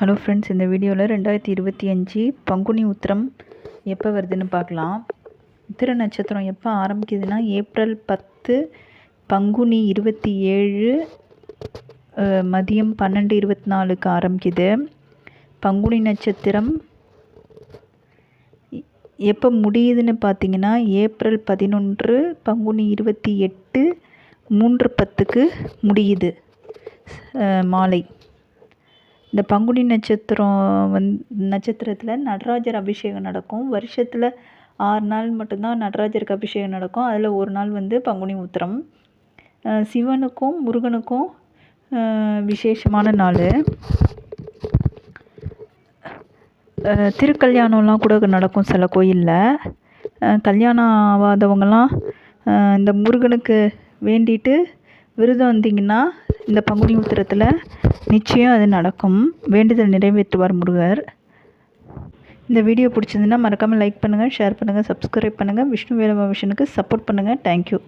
Hello friends இந்த வீடியோவில் ரெண்டாயிரத்தி இருபத்தி அஞ்சு பங்குனி உத்திரம் எப்போ வருதுன்னு பார்க்கலாம். உத்திர நட்சத்திரம் எப்போ ஆரம்பிக்குதுன்னா ஏப்ரல் பத்து பங்குனி இருபத்தி ஏழு மதியம் பன்னெண்டு இருபத்தி நாலுக்கு ஆரம்பிக்குது. பங்குனி நட்சத்திரம் எப்போ முடியுதுன்னு பார்த்தீங்கன்னா ஏப்ரல் பதினொன்று பங்குனி இருபத்தி எட்டு மூன்று பத்துக்கு முடியுது மாலை. இந்த பங்குனி நட்சத்திரம் வந் நட்சத்திரத்தில் நடராஜர் அபிஷேகம் நடக்கும். வருஷத்தில் ஆறு நாள் மட்டும்தான் நடராஜருக்கு அபிஷேகம் நடக்கும். அதில் ஒரு நாள் வந்து பங்குனி உத்திரம். சிவனுக்கும் முருகனுக்கும் விசேஷமான நாள். திருக்கல்யாணம்லாம் கூட நடக்கும் சில கோயிலில். கல்யாணம் ஆகாதவங்கலாம் இந்த முருகனுக்கு வேண்டிட்டு விரதம் வந்தீங்கன்னா இந்த பங்குனி உத்திரத்தில் நிச்சயம் அது நடக்கும். வேண்டுதல் நிறைவேற்றுவார் முருகர். இந்த வீடியோ பிடிச்சிருந்துன்னா மறக்காமல் லைக் பண்ணுங்கள் ஷேர் பண்ணுங்கள் சப்ஸ்கிரைப் பண்ணுங்கள் விஷ்ணு வேலவா விஷனுக்கு சப்போர்ட் பண்ணுங்கள் தேங்க்யூ